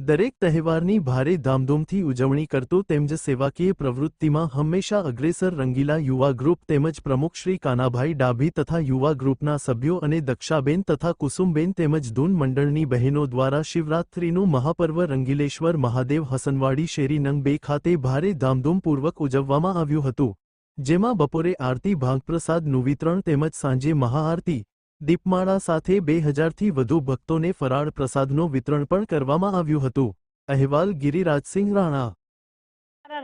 દરેક તહેવારની ભારે ધામધૂમથી ઉજવણી કરતું તેમજ સેવાકીય પ્રવૃત્તિમાં હંમેશા અગ્રેસર રંગીલા યુવા ગ્રુપ તેમજ પ્રમુખ શ્રી કાનાભાઈ ડાભી તથા યુવા ગ્રુપના સભ્યો અને દક્ષાબેન તથા કુસુમબેન તેમજ ધૂન મંડળની બહેનો દ્વારા શિવરાત્રિનું મહાપર્વ રંગીલેશ્વર મહાદેવ હસનવાડી શેરી નંગ બે ખાતે ભારે ધામધૂમપૂર્વક ઉજવવામાં આવ્યું હતું, જેમાં બપોરે આરતી ભાગપ્રસાદનું વિતરણ તેમજ સાંજે મહાઆરતી દીપમાળા સાથે બે હજારથી વધુ ભક્તોને ફરાળ પ્રસાદનું વિતરણ પણ કરવામાં આવ્યું હતું. અહેવાલ ગિરિરાજસિંહ રાણા.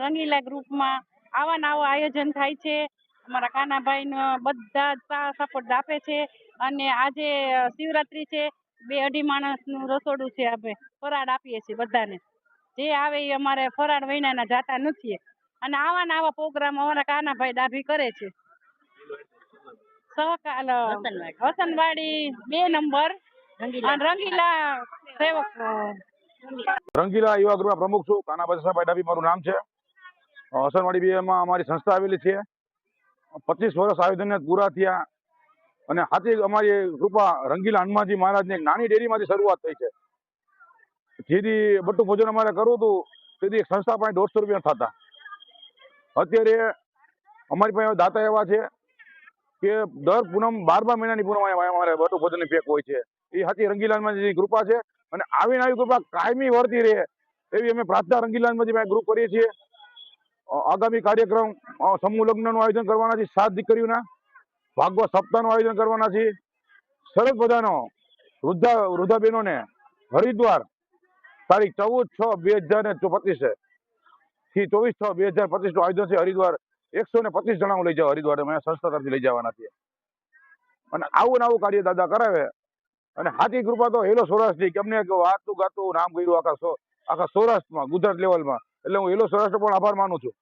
રંગીલા ગ્રુપમાં આવા ને આયોજન થાય છે. અમારા કાનાભાઈ બધા જ સપોર્ટ આપે છે. અને આજે શિવરાત્રી છે. બે અઢી માણસનું રસોડું છે આપણે ફરાળ આપીએ છીએ બધાને. જે આવે એ અમારે ફરાળ વૈનાના જાતા નથી. અને આવા આવા પ્રોગ્રામ અમારા કાનાભાઈ ડાભી કરે છે. સહકાર વસનવાડી બે નંબર. રંગીલા. સેવક. રંગીલા યુવા ગૃહ પ્રમુખ છું. કાનાભાઈ સાહેબ ડાબી મારું નામ છે. હસનવાડી બીએમાં અમારી સંસ્થા આવેલી છે. પચીસ વર્ષ આયોજનને પૂરા થયા. અને હાથી અમારી કૃપા રંગીલા હનુમાનજી મહારાજની એક નાની ડેરીમાંથી શરૂઆત થઈ છે. જેથી બટુ ભોજન અમારે કરવું હતું. તેથી એક સંસ્થા પાસે દોઢસો રૂપિયા થતા. અત્યારે અમારી પાસે દાતા એવા છે. કે દર પૂનમ બારમા મહિનાની પૂનમ અમારે બટુ ભોજનની પેક હોય છે. એ હાથી રંગીલા હનુમાનજીની કૃપા છે અને આવીને આવી કૃપા કાયમી વળતી રહે એવી અમે પ્રાર્થના રંગીલાલમાંથી મેં ગ્રુપ કરીએ છીએ. આગામી કાર્યક્રમ સમૂહ લગ્નનું આયોજન કરવાના છે સાત દીકરીઓના, ભાગવત સપ્તાહનું આયોજન કરવાના છે સરસ બધાનો, વૃદ્ધા વૃદ્ધા બહેનોને હરિદ્વાર, તારીખ ચૌદ છ બે હજાર ને પચીસે થી ચોવીસ છ બે હજાર પચીસનું આયોજન છે હરિદ્વાર એકસો ને પચીસ જણા લઈ જાવ હરિદ્વાર અમે સંસ્થા તરફથી લઈ જવાના છીએ અને આવું ને કાર્ય દાદા કરાવે. અને હાથી કૃપા તો હેલો સૌરાષ્ટ્રની કે અમને વાતું ગાતું, નામ કર્યું આખા આખા સૌરાષ્ટ્રમાં, ગુજરાત લેવલમાં. એટલે હું હેલો સૌરાષ્ટ્ર પણ આભાર માનું છું.